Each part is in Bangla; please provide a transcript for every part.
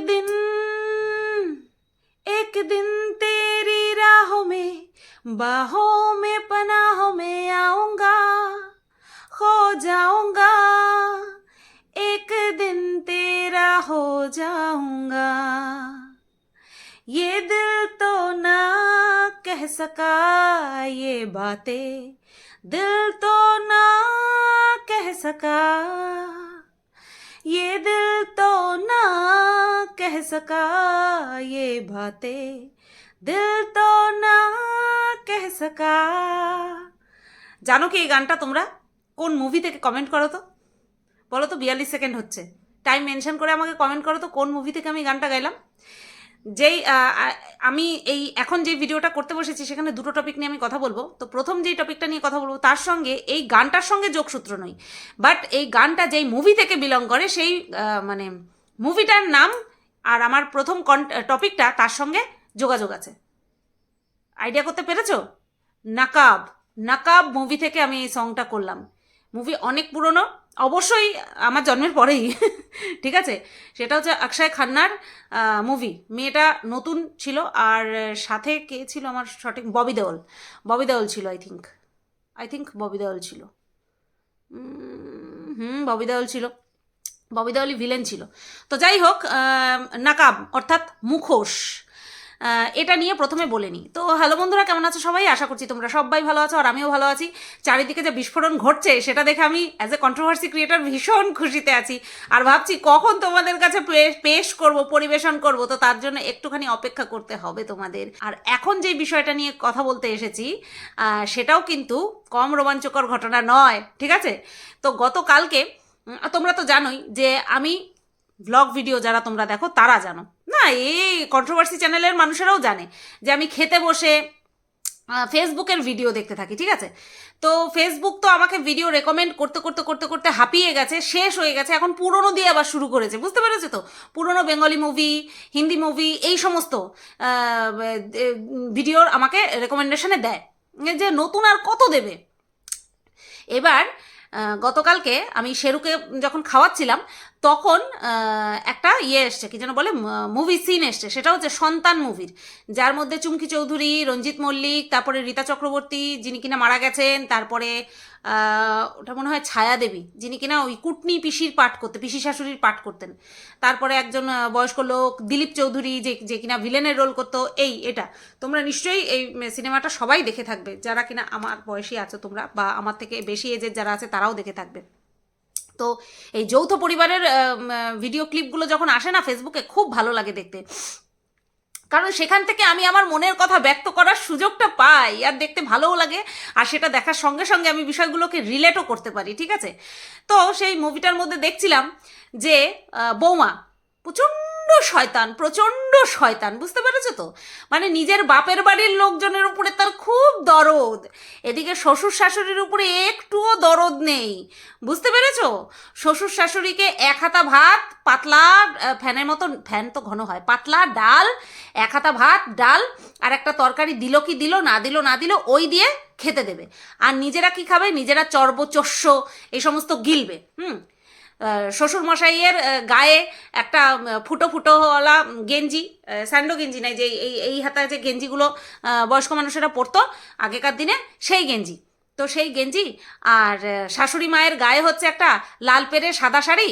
दिन, एक दिन तेरी राहों में, बाहों में, पनाहों में आऊँगा, खो जाऊँगा। एक दिन तेरा हो जाऊँगा। ये दिल तो ना कह सका ये बातें, दिल तो ना कह सका। ये दिल तो ना कह सका ये बातें दिल तो না कह सका জানো কি এই গানটা তোমরা কোন মুভি থেকে কমেন্ট করো তো বলো তো বিয়াল্লিশ সেকেন্ড হচ্ছে টাইম মেনশন করে আমাকে কমেন্ট করো তো কোন মুভি থেকে আমি গানটা গাইলাম যেই আমি এই এখন যে ভিডিওটা করতে বসেছি, সেখানে দুটো টপিক নিয়ে আমি কথা বলব। তো প্রথম যেই টপিকটা নিয়ে কথা বলব, তার সঙ্গে এই গানটার সঙ্গে যোগসূত্র নই বাট এই গানটা যেই মুভি থেকে বিলং করে, সেই মানে মুভিটার নাম আর আমার প্রথম টপিকটা তার সঙ্গে যোগাযোগ আছে। আইডিয়া করতে পেরেছ? নাকাব নাকাব মুভি থেকে আমি এই সংটা করলাম। মুভি অনেক পুরনো, অবশ্যই আমার জন্মের পরেই, ঠিক আছে? সেটা হচ্ছে অক্ষয় খান্নার মুভি মেয়েটা নতুন ছিল, আর সাথে কে ছিল আমার সঠিক, ববি দেওল। ববি দেওল ছিল I think I think Bobby Deol ছিল। হুম, ববি দেওল ছিল। ববি দেওয়ালি ভিলেন ছিল। তো যাই হোক নাকাব, অর্থাৎ মুখোশ। এটা নিয়ে প্রথমে বলে নিই। তো হ্যালো বন্ধুরা, কেমন আছো সবাই? আশা করছি তোমরা সবাই ভালো আছো আর আমিও ভালো আছি। চারিদিকে যে বিস্ফোরণ ঘটছে, সেটা দেখে আমি অ্যাজ এ কন্ট্রোভার্সি ক্রিয়েটার ভীষণ খুশিতে আছি। আর ভাবছি কখন তোমাদের কাছে পেশ করব, পরিবেশন করব, তো তার জন্য একটুখানি অপেক্ষা করতে হবে তোমাদের। আর এখন যে বিষয়টা নিয়ে কথা বলতে এসেছি সেটাও কিন্তু কম রোমাঞ্চকর ঘটনা নয়, ঠিক আছে? তো গতকালকে তোমরা তো জানোই যে আমি ব্লগ ভিডিও যারা তোমরা দেখো, তারা জানো। না, এই কন্ট্রোভার্সি চ্যানেলের মানুষেরাও জানে যে আমি খেতে বসে ফেসবুকের ভিডিও দেখতে থাকি, ঠিক আছে? তো ফেসবুক তো আমাকে ভিডিও রেকমেন্ড করতে করতে করতে করতে হাঁপিয়ে গেছে, শেষ হয়ে গেছে, এখন পুরনো দিয়ে আবার শুরু করেছে, বুঝতে পেরেছ তো? পুরনো বেঙ্গলি মুভি হিন্দি মুভি এই সমস্ত ভিডিওর আমাকে রেকমেন্ডেশনে দেয়। যে নতুন আর কত দেবে? এবার গতকালকে আমি শেরুকে যখন খাওয়াচ্ছিলাম তখন একটা ইয়ে এসছে, কি যেন বলে মুভি সিন এসছে, সেটা হচ্ছে সন্তান মুভির যার মধ্যে চুমকি চৌধুরী, রঞ্জিত মল্লিক, তারপরে রীতা চক্রবর্তী, যিনি কিনা মারা গেছেন, তারপরে ওটা মনে হয় ছায়া দেবী যিনি কিনা ওই কুটনি পিসির পাঠ করতে পিসি শাশুড়ির পাঠ করতেন। তারপরে একজন বয়স্ক লোক, দিলীপ চৌধুরী, যে যে কিনা ভিলেনের রোল করতো, এই, এটা। তোমরা নিশ্চয়ই এই সিনেমাটা সবাই দেখে থাকবে। যারা কিনা আমার বয়সী আছো তোমরা, বা আমার থেকে বেশি এজের যারা আছে, তারাও দেখে থাকবে। তো এই যৌথ পরিবারের ভিডিও ক্লিপগুলো যখন আসে না ফেসবুকে খুব ভালো লাগে দেখতে। কারণ সেখান থেকে আমি আমার মনের কথা ব্যক্ত করার সুযোগটা পাই আর দেখতে ভালোও লাগে আর সেটা দেখার সঙ্গে সঙ্গে আমি বিষয়গুলোকে রিলেটও করতে পারি, ঠিক আছে? তো সেই মুভিটার মধ্যে দেখছিলাম যে বৌমা, প্রচণ্ড শয়তান, প্রচণ্ড শয়তান, বুঝতে পেরেছ তো? মানে নিজের বাপের বাড়ির লোকজনের উপরে তার খুব দরদ। এদিকে শ্বশুর শাশুড়ির উপরে একটুও দরদ নেই, বুঝতে পেরেছ? শ্বশুর শাশুড়িকে এক হাতা ভাত, পাতলা ফ্যানের মতো ফ্যান তো ঘন হয়, পাতলা ডাল, এক হাতা ভাত, ডাল, আর একটা তরকারি দিল কি দিল, না দিল না দিল, ওই দিয়ে খেতে দেবে। আর নিজেরা কি খাবে? নিজেরা চর্ব চস্য এই সমস্ত গিলবে, হুম? আহ, শ্বশুর মশাইয়ের গায়ে একটা ফুটো ফুটোওয়ালা গেঞ্জি স্যান্ডো গেঞ্জি নাই যে এই এই হাতা যে গেঞ্জিগুলো বয়স্ক মানুষেরা পরতো আগেকার দিনে সেই গেঞ্জি। তো সেই গেঞ্জি আর শাশুড়ি মায়ের গায়ে হচ্ছে একটা লাল পেরে সাদা শাড়ি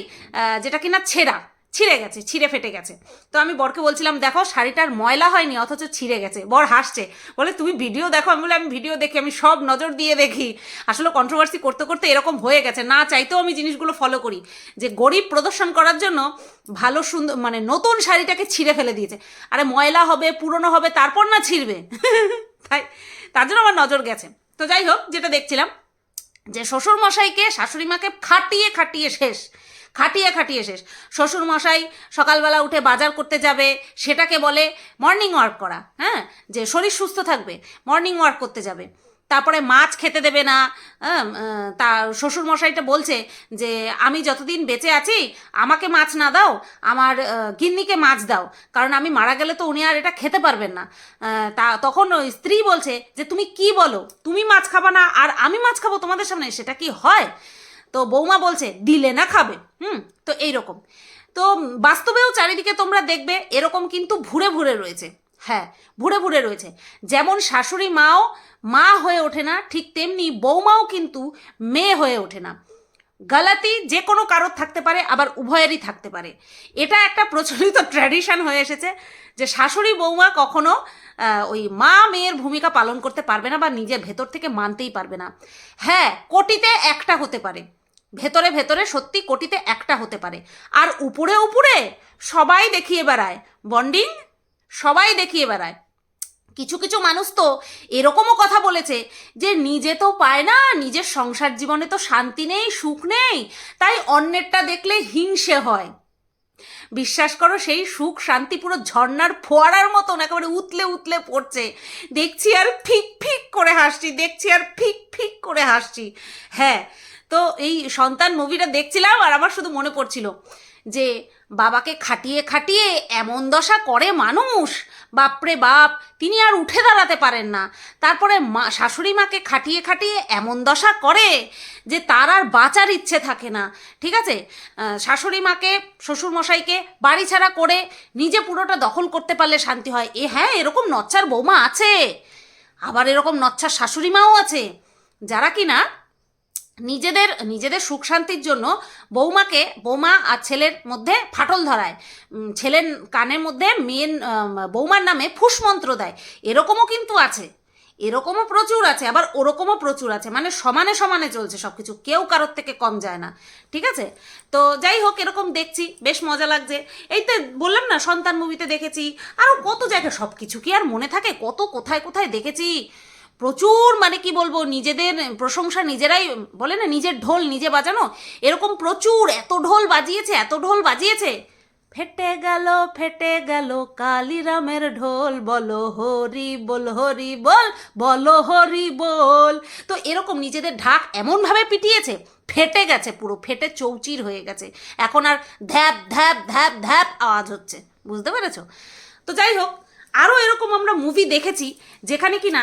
যেটা কিনা ছেঁড়া। ছিঁড়ে গেছে, ছিঁড়ে ফেটে গেছে। তো আমি বরকে বলছিলাম, দেখো, শাড়িটার ময়লা হয়নি, অথচ ছিঁড়ে গেছে। বর হাসছে, বলে, তুমি ভিডিও দেখো? আমি বলে আমি ভিডিও দেখি, আমি সব নজর দিয়ে দেখি। আসলে কন্ট্রোভার্সি করতে করতে এরকম হয়ে গেছে, না চাইতেও আমি জিনিসগুলো ফলো করি। যে গরিব প্রদর্শন করার জন্য ভালো, সুন্দর মানে নতুন শাড়িটাকে ছিঁড়ে ফেলে দিয়েছে। আরে ময়লা হবে, পুরনো হবে, তারপর না ছিঁড়বে? তাই, তার জন্য আমার নজর গেছে। তো যাই হোক, যেটা দেখছিলাম, যে শ্বশুর মশাইকে শাশুড়ি মাকে খাটিয়ে খাটিয়ে শেষ। খাটিয়ে খাটিয়ে শেষ। শ্বশুর মশাই সকালবেলা উঠে বাজার করতে যাবে সেটাকে বলে মর্নিং ওয়ার্ক করা হ্যাঁ? যে শরীর সুস্থ থাকবে মর্নিং ওয়ার্ক করতে যাবে। তারপরে মাছ খেতে দেবে না হ্যাঁ, তা শ্বশুর মশাইটা বলছে যে আমি যতদিন বেঁচে আছি আমাকে মাছ না দাও আমার গিন্নিকে মাছ দাও কারণ আমি মারা গেলে তো উনি আর এটা খেতে পারবেন না। তা তখন স্ত্রী বলছে যে তুমি কি বলো? তুমি মাছ খাবা না আর আমি মাছ খাব তোমাদের সামনে সেটা কি হয়? তো বৌমা বলছে, দিলে না খাবে। হুম, তো এইরকম। তো বাস্তবেও চারিদিকে তোমরা দেখবে এরকম কিন্তু ভুরে ভুরে রয়েছে। হ্যাঁ ভুরে ভুরে রয়েছে। যেমন শাশুড়ি মাও মা হয়ে ওঠে না, ঠিক তেমনি বৌমাও কিন্তু মেয়ে হয়ে ওঠে না। গালাতি যে কোনো কারোর থাকতে পারে, আবার উভয়েরই থাকতে পারে। এটা একটা প্রচলিত ট্র্যাডিশন হয়ে এসেছে যে শাশুড়ি বৌমা কখনো ওই মা মেয়ের ভূমিকা পালন করতে পারবে না বা নিজের ভেতর থেকে মানতেই পারবে না। হ্যাঁ কোটিতে একটা হতে পারে। ভেতরে ভেতরে সত্যি কোটিতে একটা হতে পারে। আর উপরে উপরে সবাই দেখিয়ে বেড়ায়। বন্ডিং? সবাই দেখিয়ে বেড়ায়। কিছু কিছু মানুষ তো এরকমও কথা বলেছে যে নিজে তো পায় না, নিজের সংসার জীবনে তো শান্তি নেই, সুখ নেই। তাই অন্যেরটা দেখলে হিংসে হয়। বিশ্বাস করো, সেই সুখ শান্তি পুরো ঝর্নার ফোয়ারার মতন একেবারে উতলে উতলে পড়ছে। দেখছি আর ফিক ফিক করে হাসছি, দেখছি আর ফিক ফিক করে হাসছি। হ্যাঁ তো এই সন্তান মুভিটা দেখছিলাম আর আমার শুধু মনে পড়ছিল যে বাবাকে খাটিয়ে খাটিয়ে এমন দশা করে মানুষ? বাপরে বাপ, তিনি আর উঠে দাঁড়াতে পারেন না। তারপরে মা, শাশুড়ি মাকে খাটিয়ে খাটিয়ে এমন দশা করে যে তার আর বাঁচার ইচ্ছে থাকে না। ঠিক আছে? শাশুড়ি মাকে, শ্বশুর মশাইকে বাড়ি ছাড়া করে নিজে পুরোটা দখল করতে পারলে শান্তি হয়। এ হ্যাঁ এরকম নচ্চার বৌমা আছে। আবার এরকম নচ্চার শাশুড়ি মাও আছে। যারা কি না নিজেদের নিজেদের সুখ শান্তির জন্য বৌমাকে বৌমা আর ছেলের মধ্যে ফাটল ধরায়। ছেলের কানের মধ্যে আম, বৌমার নামে ফুসমন্ত্র দেয়। এরকমও কিন্তু আছে। এরকমও প্রচুর আছে আবার ওরকমও প্রচুর আছে। মানে সমানে সমানে চলছে সব কিছু কেউ কারোর থেকে কম যায় না। ঠিক আছে? তো যাই হোক এরকম দেখছি। বেশ মজা লাগছে। এই তো বললাম না সন্তান মুভিতে দেখেছি। আরও কত জায়গায় সব কিছু কি আর মনে থাকে? কত কোথায় কোথায় দেখেছি? প্রচুর মানে কি বলব, নিজেদের প্রশংসা নিজেরাই বলে না, নিজের ঢোল নিজে বাজানো, এরকম প্রচুর, এত ঢোল বাজিয়েছে, এত ঢোল বাজিয়েছে। ফেটে গেল ফেটে গেল কালিরামের ঢোল, বলো হরি বল হরি বল, বলো হরি বল। তো এরকম নিজেদের ঢাক এমনভাবে পিটিয়েছে, ফেটে গেছে পুরো, ফেটে চৌচির হয়ে গেছে। এখন আর ধ্যাপ ধ্যাপ ধ্যাপ ধ্যাপ আওয়াজ হচ্ছে, বুঝতে পেরেছ? তো যাই হোক, আরও এরকম আমরা মুভি দেখেছি, যেখানে কি না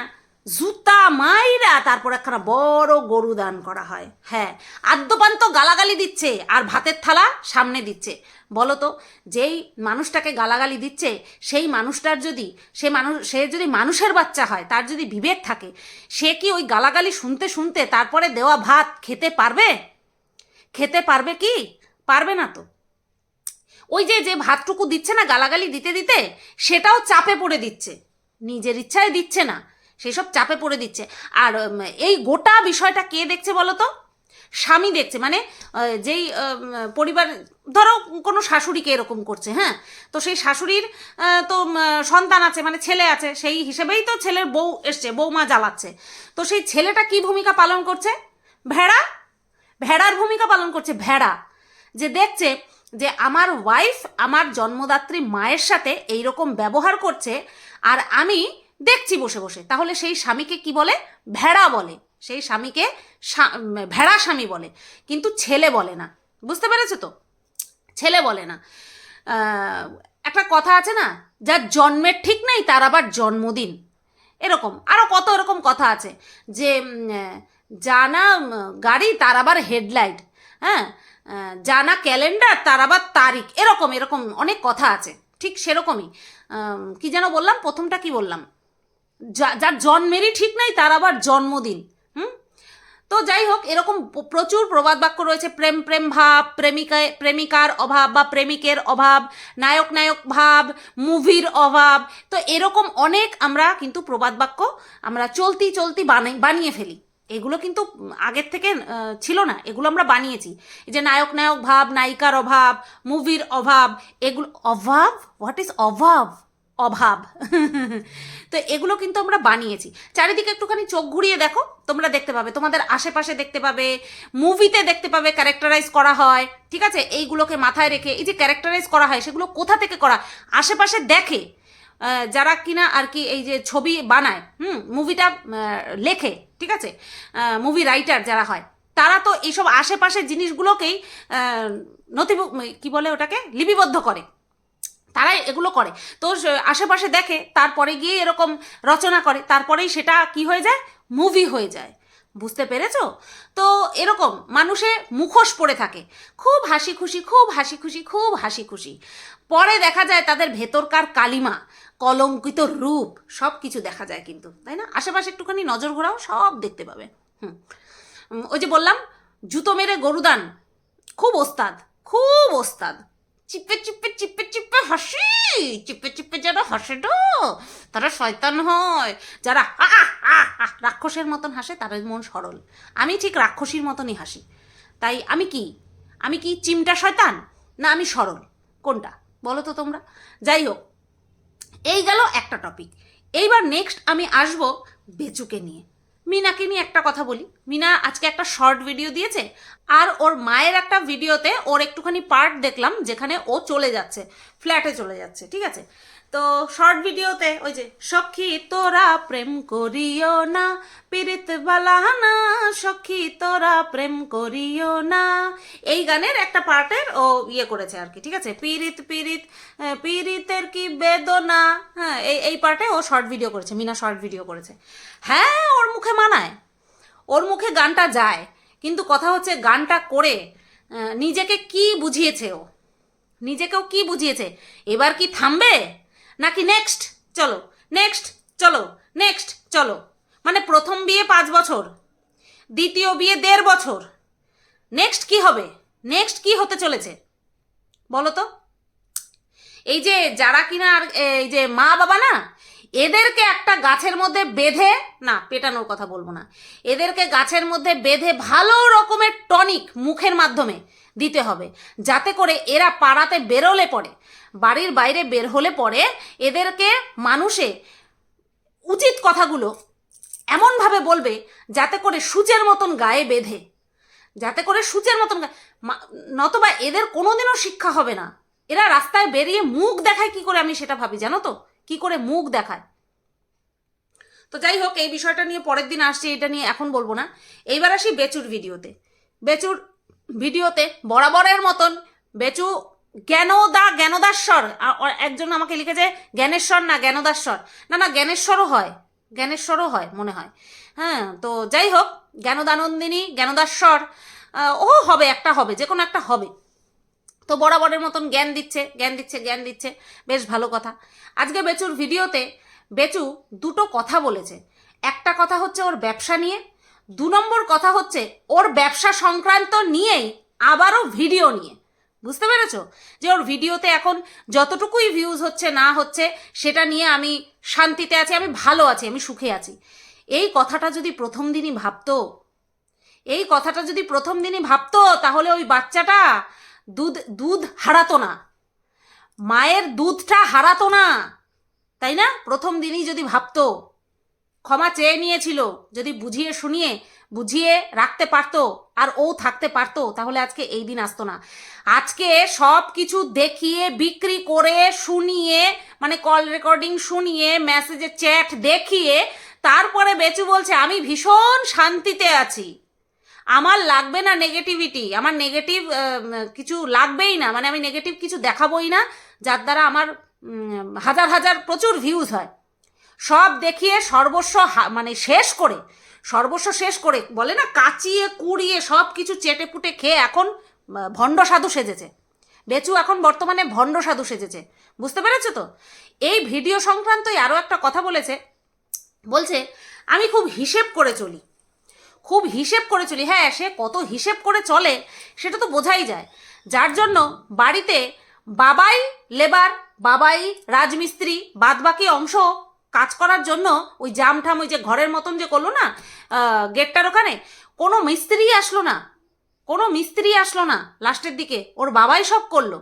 জুতা মাইরা তারপর একখানা বড় গরু দান করা হয়। হ্যাঁ আদ্যপান্ত গালাগালি দিচ্ছে আর ভাতের থালা সামনে দিচ্ছে। বলো তো, যেই মানুষটাকে গালাগালি দিচ্ছে, সেই মানুষটার যদি, সে মানুষ, সে যদি মানুষের বাচ্চা হয়, তার যদি বিবেক থাকে, সে কি ওই গালাগালি শুনতে শুনতে তারপরে দেওয়া ভাত খেতে পারবে? খেতে পারবে কি? পারবে না তো। ওই যে যে ভাতটুকু দিচ্ছে না গালাগালি দিতে দিতে, সেটাও চাপে পড়ে দিচ্ছে। নিজের ইচ্ছায় দিচ্ছে না। সেসব চাপে পড়ে দিচ্ছে। আর এই গোটা বিষয়টা কে দেখছে বলো তো স্বামী দেখছে। মানে যেই পরিবার, ধরো কোনো শাশুড়িকে এরকম করছে হ্যাঁ? তো সেই শাশুড়ির তো সন্তান আছে মানে ছেলে আছে, সেই হিসেবেই তো ছেলের বউ এসছে বৌমা জ্বালাচ্ছে। তো সেই ছেলেটা কি ভূমিকা পালন করছে? ভেড়া? ভেড়ার ভূমিকা পালন করছে ভেড়া। যে দেখছে যে আমার ওয়াইফ আমার জন্মদাত্রী মায়ের সাথে এই রকম ব্যবহার করছে, আর আমি দেখছি বসে বসে। তাহলে সেই স্বামীকে কি বলে? ভেড়া বলে। সেই স্বামীকে ভেড়া স্বামী বলে। কিন্তু ছেলে বলে না। বুঝতে পেরেছ তো? ছেলে বলে না। একটা কথা আছে না? যার জন্মের ঠিক নাই, তার আবার জন্মদিন। এরকম। আরও কত এরকম কথা আছে যে জানা গাড়ি, তার আবার হেডলাইট। হ্যাঁ? জানা ক্যালেন্ডার, তার আবার তারিখ। এরকম এরকম অনেক কথা আছে। ঠিক সেরকমই। কি যেন বললাম? প্রথমটা কি বললাম? যার জন্মেরই ঠিক নাই, তার আবার জন্মদিন, হুম? তো যাই হোক, এরকম প্রচুর প্রবাদ বাক্য রয়েছে, প্রেম প্রেম ভাব, প্রেমিকায়, প্রেমিকার অভাব বা প্রেমিকের অভাব, নায়ক নায়ক ভাব, মুভির অভাব, তো এরকম অনেক আমরা কিন্তু প্রবাদ বাক্য আমরা চলতি চলতি বানাই, বানিয়ে ফেলি। এগুলো কিন্তু আগের থেকে ছিল না, এগুলো আমরা বানিয়েছি। যে নায়ক নায়ক ভাব, নায়িকার অভাব, মুভির অভাব, এগুলো, অভাব? হোয়াট ইজ অভাব? অভাব। তো এগুলো কিন্তু আমরা বানিয়েছি। চারিদিকে একটুখানি চোখ ঘুরিয়ে দেখো তোমরা দেখতে পাবে। তোমাদের আশেপাশে দেখতে পাবে মুভিতে দেখতে পাবে ক্যারেক্টারাইজ করা হয় ঠিক আছে? এইগুলোকে মাথায় রেখে এই যে ক্যারেক্টারাইজ করা হয় সেগুলো কোথা থেকে করা? আশেপাশে দেখে যারা কিনা আর কি এই যে ছবি বানায় হুম মুভিটা লেখে ঠিক আছে? মুভি রাইটার যারা হয় তারা তো এইসব আশেপাশের জিনিসগুলোকেই আহ, নথি কি বলে ওটাকে? লিপিবদ্ধ করে। তারাই এগুলো করে। তো আশেপাশে দেখে, তারপরে গিয়ে এরকম রচনা করে, তারপরেই সেটা কি হয়ে যায়? মুভি হয়ে যায়। বুঝতে পেরেছ? তো এরকম মানুষে মুখোশ পড়ে থাকে। খুব হাসি খুশি, খুব হাসি খুশি, খুব হাসি খুশি। পরে দেখা যায় তাদের ভেতরকার কালিমা, কলঙ্কিত রূপ সব কিছু দেখা যায় কিন্তু, তাই না? আশেপাশে একটুখানি নজর ঘোরাও, সব দেখতে পাবে। হুম। ওই যে বললাম, জুতো মেরে গরুদান, খুব ওস্তাদ খুব ওস্তাদ। চিপে চিপে চিপে চিপে হাসি, চিপে চিপে যারা হাসে তো তারা শয়তান হয়। যারা রাক্ষসের মতন হাসে, তাদের মন সরল। আমি ঠিক রাক্ষসীর মতনই হাসি। তাই আমি কি? আমি কি চিমটা শয়তান, না আমি সরল? কোনটা? বলো তো তোমরা। যাই হোক, এই গেল একটা টপিক এইবার নেক্সট আমি আসব বেচুকে নিয়ে। মিনাকে নিয়ে একটা কথা বলি। মিনা আজকে একটা শর্ট ভিডিও দিয়েছে, আর ওর মায়ের একটা ভিডিওতে ওর একটুখানি পার্ট দেখলাম, যেখানে ও চলে যাচ্ছে ফ্ল্যাটে চলে যাচ্ছে, ঠিক আছে? তো শর্ট ভিডিওতে ওই যে, সখী তোরা প্রেম করিও না পীড়িত বালা না, সখী তোরা প্রেম করিও না। এই গানের একটা পার্টের ও ইয়ে করেছে আর কি, ঠিক আছে? পীড়িত পীড়িত পীড়িতের কি বেদনা? হ্যাঁ এই এই পার্টে ও শর্ট ভিডিও করেছে, মিনা শর্ট ভিডিও করেছে। হ্যাঁ ওর মুখে মানায়, ওর মুখে গানটা যায়, কিন্তু কথা হচ্ছে গানটা করে নিজেকে কি বুঝিয়েছে ও? নিজেকেও কি বুঝিয়েছে? এবার কি থামবে? নাকি নেক্সট চলো। নেক্সট চলো। নেক্সট চলো। মানে প্রথম বিয়ে পাঁচ বছর। দ্বিতীয় বিয়ে দেড় বছর। নেক্সট কি হবে? নেক্সট কি হতে চলেছে? বলো তো। এই যে যারা কিনা এই যে মা বাবা না, এদেরকে একটা গাছের মধ্যে বেঁধে, না, পেটানোর কথা বলব না। এদেরকে গাছের মধ্যে বেঁধে ভালো রকমের টনিক মুখের মাধ্যমে দিতে হবে। যাতে করে এরা পাড়াতে বেরোলে পরে বাড়ির বাইরে বের হলে পরে এদেরকে মানুষে উচিত কথাগুলো এমনভাবে বলবে যাতে করে সূচের মতন গায়ে বেঁধে। যাতে করে সূচের মতন নতবা এদের কোনোদিনও শিক্ষা হবে না। এরা রাস্তায় বেরিয়ে মুখ দেখায় কি করে আমি সেটা ভাবি, জানো তো? কি করে মুখ দেখায়? তো যাই হোক, এই বিষয়টা নিয়ে পরের দিন আসছি, এটা নিয়ে এখন বলব না। এইবার আসি বেচুর ভিডিওতে। বেচুর ভিডিওতে বরাবরের মতন বেচু জ্ঞানদা জ্ঞানদাস্বর একজন আমাকে লিখেছে, জ্ঞানেশ্বর না জ্ঞানদাস্বর না না, জ্ঞানেশ্বরও হয়। জ্ঞানেশ্বরও হয়, মনে হয়। হ্যাঁ তো যাই হোক, জ্ঞানদানন্দিনী জ্ঞানদাস্বর ও হবে, একটা হবে, যে কোনো একটা হবে। তো বরাবরের মতন জ্ঞান দিচ্ছে জ্ঞান দিচ্ছে জ্ঞান দিচ্ছে। বেশ ভালো কথা। আজকে বেচুর ভিডিওতে বেচু দুটো কথা বলেছে। একটা কথা হচ্ছে ওর ব্যবসা নিয়ে দু নম্বর কথা হচ্ছে, ওর ব্যবসা সংক্রান্ত নিয়েই আবারও ভিডিও নিয়ে। বুঝতে পেরেছ? যে ওর ভিডিওতে এখন যতটুকুই ভিউজ হচ্ছে, না হচ্ছে, সেটা নিয়ে আমি শান্তিতে আছি, আমি ভালো আছি, আমি সুখে আছি। এই কথাটা যদি প্রথম দিনই ভাবতো, এই কথাটা যদি প্রথম দিনই ভাবতো, তাহলে ওই বাচ্চাটা দুধ দুধ হারাতো না। মায়ের দুধটা হারাতো না। তাই না? প্রথম দিনই যদি ভাবতো ক্ষমা চেয়ে নিয়েছিল। যদি বুঝিয়ে শুনিয়ে, বুঝিয়ে রাখতে পারতো আর ও থাকতে পারতো, তাহলে আজকে এই দিন আসতো না। আজকে সব কিছু দেখিয়ে, বিক্রি করে, শুনিয়ে মানে কল রেকর্ডিং শুনিয়ে, মেসেজে চ্যাট দেখিয়ে, তারপরে বেচু বলছে, আমি ভীষণ শান্তিতে আছি। আমার লাগবে না নেগেটিভিটি আমার নেগেটিভ কিছু লাগবেই না। মানে আমি নেগেটিভ কিছু দেখাবই না, যার দ্বারা আমার হাজার হাজার প্রচুর ভিউজ হয়। সব দেখিয়ে সর্বস্ব মানে শেষ করে, সর্বস্ব শেষ করে, বলে না, কাচিয়ে, কুড়িয়ে সব কিছু চেটে পুটে খেয়ে এখন ভণ্ড সাধু সেজেছে। বেচু এখন বর্তমানে ভণ্ড সাধু সেজেছে। বুঝতে পেরেছ তো? এই ভিডিও সংক্রান্তই আরও একটা কথা বলেছে। বলছে, আমি খুব হিসেব করে চলি। খুব হিসেব করে চলি। হ্যাঁ সে কত হিসেব করে চলে, সেটা তো বোঝাই যায়। যার জন্য বাড়িতে বাবাই লেবার, বাবাই রাজমিস্ত্রি, বাদবাকি অংশ কাজ করার জন্য ওই জামঠাম, ওই যে ঘরের মতন যে করল না গেটটার ওখানে, কোনো মিস্ত্রি আসলো না, কোনো মিস্ত্রি আসলো না লাস্টের দিকে, ওর বাবাই সব করল,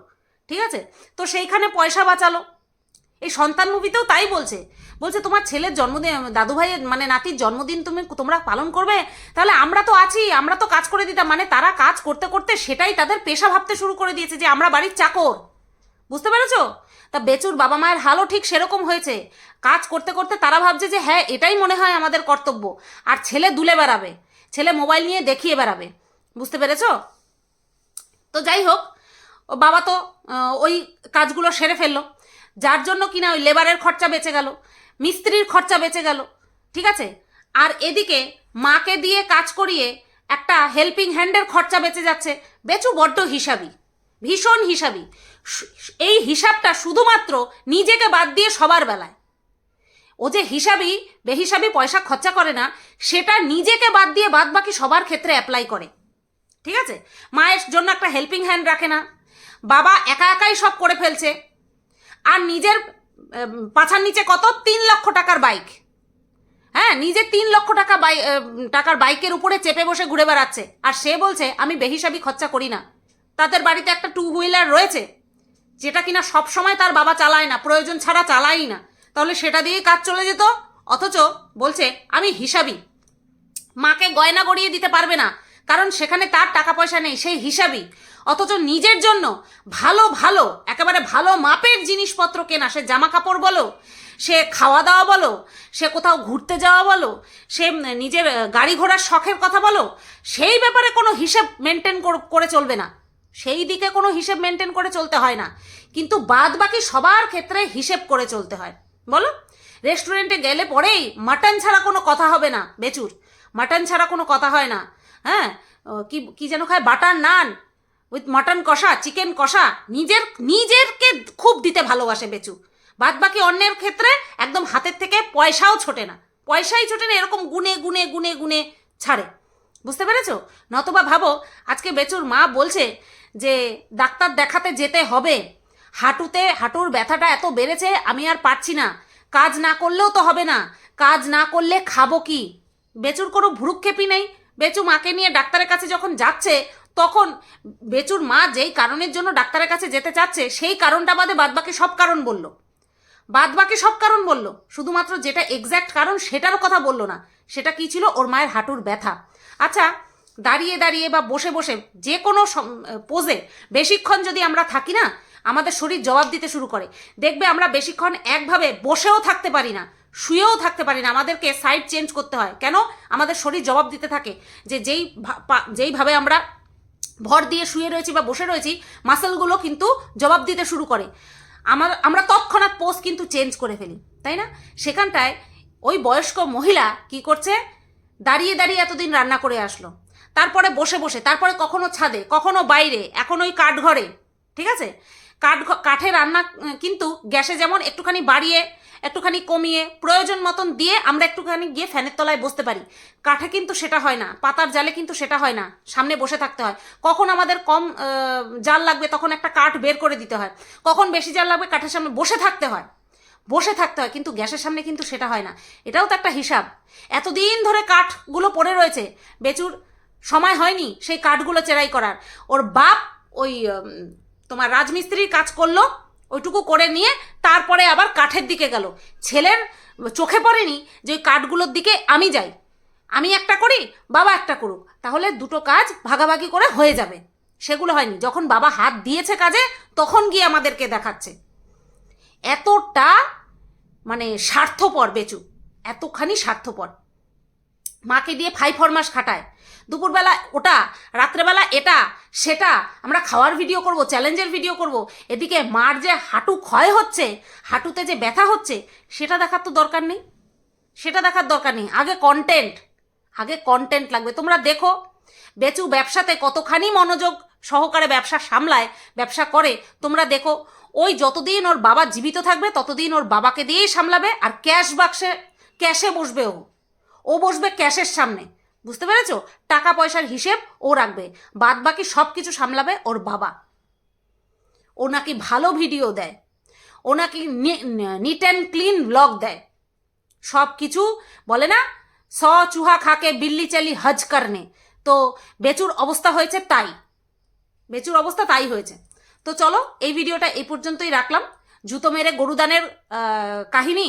ঠিক আছে? তো সেইখানে পয়সা বাঁচালো। এই সন্তান মুভিতেও তাই বলছে বলছে তোমার ছেলের জন্মদিন, দাদু ভাইয়ের মানে নাতির জন্মদিন তুমি, তোমরা পালন করবে, তাহলে আমরা তো আছি, আমরা তো কাজ করে দিতাম মানে তারা কাজ করতে করতে সেটাই তাদের পেশা ভাবতে শুরু করে দিয়েছে যে আমরা বাড়ির চাকর, বুঝতে পেরেছ? তা বেচুর বাবা মায়ের হালও ঠিক সেরকম হয়েছে। কাজ করতে করতে তারা ভাবছে যে হ্যাঁ এটাই মনে হয় আমাদের কর্তব্য। আর ছেলে দুলে বেড়াবে। ছেলে মোবাইল নিয়ে দেখিয়ে বেড়াবে। বুঝতে পেরেছ? তো যাই হোক, ও বাবা তো ওই কাজগুলো সেরে ফেলল। যার জন্য কিনা ওই লেবারের খরচা বেঁচে গেল, মিস্ত্রির খরচা বেঁচে গেল, ঠিক আছে? আর এদিকে মাকে দিয়ে কাজ করিয়ে একটা হেল্পিং হ্যান্ডের খরচা বেঁচে যাচ্ছে। বেচু বড্ড হিসাবি, ভীষণ হিসাবি। এই হিসাবটা শুধুমাত্র নিজেকে বাদ দিয়ে সবার বেলায়। ও যে হিসাবই বেহিসাবি পয়সা খরচা করে না, সেটা নিজেকে বাদ দিয়ে বাদ বাকি সবার ক্ষেত্রে অ্যাপ্লাই করে। ঠিক আছে? মায়ের জন্য একটা হেল্পিং হ্যান্ড রাখে না। বাবা একা একাই সব করে ফেলছে। আর নিজের পাছার নিচে কত? তিন লক্ষ টাকার বাইক হ্যাঁ নিজে তিন লক্ষ টাকা বাই টাকার বাইকের উপরে চেপে বসে ঘুরে বেড়াচ্ছে। আর সে বলছে, আমি বেহিসাবি খরচা করি না। তাদের বাড়িতে একটা টু হুইলার রয়েছে। যেটা কিনা সব সময় তার বাবা চালায় না, প্রয়োজন ছাড়া চালাই না। তাহলে সেটা দিয়েই কাজ চলে যেত, অথচ বলছে, আমি হিসাবি। মাকে গয়না গড়িয়ে দিতে পারবে না, কারণ সেখানে তার টাকা পয়সা নেই, সেই হিসাবই অথচ নিজের জন্য ভালো ভালো, একেবারে ভালো মাপের জিনিসপত্র কেনা, সে জামা কাপড় বলো, সে খাওয়া দাওয়া বলো, সে কোথাও ঘুরতে যাওয়া বলো, সে নিজের গাড়ি ঘোড়ার শখের কথা বলো, সেই ব্যাপারে কোনো হিসেব মেনটেন করে চলবে না। সেই দিকে কোনো হিসেব মেনটেন করে চলতে হয় না। কিন্তু বাদ বাকি সবার ক্ষেত্রে হিসেব করে চলতে হয়। বলো? রেস্টুরেন্টে গেলে পরেই মাটন ছাড়া কোনো কথা হবে না, বেচুর। মাটন ছাড়া কোনো কথা হয় না। হ্যাঁ? কি কি যেন খায়? বাটার নান উইথ মাটন কষা চিকেন কষা, নিজের, নিজেরকে খুব দিতে ভালোবাসে বেচু বাদ বাকি অন্যের ক্ষেত্রে একদম হাতের থেকে পয়সাও ছোটে না। পয়সাই ছোটে না, এরকম গুনে গুনে গুনে গুনে ছাড়ে। বুঝতে পেরেছ? নতবা ভাবো, আজকে বেচুর মা বলছে যে, ডাক্তার দেখাতে যেতে হবে। হাঁটুতে, হাঁটুর ব্যথাটা এত বেড়েছে, আমি আর পারছি না। কাজ না করলেও তো হবে না। কাজ না করলে খাব কি? বেচুর কোনো ভ্রুক্ষেপই নেই। বেচু মাকে নিয়ে ডাক্তারের কাছে যখন যাচ্ছে, তখন বেচুর মা যেই কারণের জন্য ডাক্তারের কাছে যেতে চাচ্ছে, সেই কারণটা বাদে বাদবাকি সব কারণ বলল। বাদবাকি সব কারণ বলল। শুধুমাত্র যেটা এক্স্যাক্ট কারণ, সেটারও কথা বলল না। সেটা কি ছিল? ওর মায়ের হাঁটুর ব্যথা। আচ্ছা দাঁড়িয়ে দাঁড়িয়ে বা বসে বসে যে কোনো পোজে বেশিক্ষণ যদি আমরা থাকি না, আমাদের শরীর জবাব দিতে শুরু করে। দেখবে আমরা বেশিক্ষণ একভাবে বসেও থাকতে পারি না, শুয়েও থাকতে পারি না। আমাদেরকে সাইড চেঞ্জ করতে হয়। কেন? আমাদের শরীর জবাব দিতে থাকে যে যেই যেইভাবে আমরা ভর দিয়ে শুয়ে রয়েছি বা বসে রয়েছি মাসেলগুলো কিন্তু জবাব দিতে শুরু করে। আমার, আমরা তৎক্ষণাৎ পোজ কিন্তু চেঞ্জ করে ফেলি, তাই না? সেখানটায় ওই বয়স্ক মহিলা কি করছে? দাঁড়িয়ে দাঁড়িয়ে এতদিন রান্না করে আসলো। তারপরে বসে বসে, তারপরে কখনো ছাদে, কখনো বাইরে, এখন ওই কাঠঘরে, ঠিক আছে? কাঠ কাঠে রান্না কিন্তু গ্যাসে যেমন একটুখানি বাড়িয়ে, একটুখানি কমিয়ে, প্রয়োজন মতন দিয়ে আমরা একটুখানি গিয়ে ফ্যানের তলায় বসতে পারি। কাঠে কিন্তু সেটা হয় না, পাতার জালে কিন্তু সেটা হয় না, সামনে বসে থাকতে হয়। কখন আমাদের কম জাল লাগবে তখন একটা কাঠ বের করে দিতে হয়। কখন বেশি জাল লাগবে কাঠের সামনে বসে থাকতে হয়। বসে থাকতে হয়, কিন্তু গ্যাসের সামনে কিন্তু সেটা হয় না। এটাও তো একটা হিসাব। এতদিন ধরে কাঠগুলো পড়ে রয়েছে, বেচুর সময় হয়নি সেই কাঠগুলো চেরাই করার। ওর বাপ ওই তোমার রাজমিস্ত্রির কাজ করল, ওইটুকু করে নিয়ে তারপরে আবার কাঠের দিকে গেল। ছেলের চোখে পড়েনি যে ওই কাঠগুলোর দিকে আমি যাই। আমি একটা করি, বাবা একটা করুক। তাহলে দুটো কাজ ভাগাভাগি করে হয়ে যাবে। সেগুলো হয়নি। যখন বাবা হাত দিয়েছে কাজে, তখন গিয়ে আমাদেরকে দেখাচ্ছে। এতটা মানে স্বার্থপর, বেচু, এতখানি স্বার্থপর। মাকে দিয়ে ফাই ফরমাস খাটায়। দুপুরবেলা ওটা, রাত্রেবেলা এটা, সেটা, আমরা খাওয়ার ভিডিও করব চ্যালেঞ্জের ভিডিও করব। এদিকে মার যে হাঁটু ক্ষয় হচ্ছে, হাঁটুতে যে ব্যথা হচ্ছে, সেটা দেখার তো দরকার নেই। সেটা দেখার দরকার নেই। আগে কন্টেন্ট আগে কন্টেন্ট লাগবে। তোমরা দেখো, বেচু ব্যবসাতে কতখানি মনোযোগ সহকারে ব্যবসা সামলায়, ব্যবসা করে, তোমরা দেখো ওই যতদিন ওর বাবা জীবিত থাকবে, ততদিন ওর বাবাকে দিয়েই সামলাবে, আর ক্যাশ বাক্সে, ক্যাশে বসবে ও। ও বসবে ক্যাশের সামনে। বুঝতে পেরেছ? টাকা পয়সার হিসেব ও রাখবে। বাদ বাকি সব কিছু সামলাবে ওর বাবা। ও নাকি ভালো ভিডিও দেয়। ও নাকি নিট অ্যান্ড ক্লিন ব্লগ দেয়। সব কিছু বলে না, স চুহা খাকে বিল্লি চালি হজ করনে। তো বেচুর অবস্থা হয়েছে তাই। বেচুর অবস্থা তাই হয়েছে। তো চলো, এই ভিডিওটা এই পর্যন্তই রাখলাম। জুতো মেরে গরুদানের কাহিনী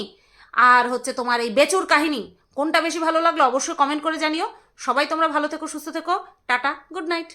আর হচ্ছে তোমার এই বেচুর কাহিনী, কোনটা বেশি ভালো লাগল অবশ্যই কমেন্ট করে জানিও। সবাই তোমরা ভালো থেকো, সুস্থ থেকো। Tata good night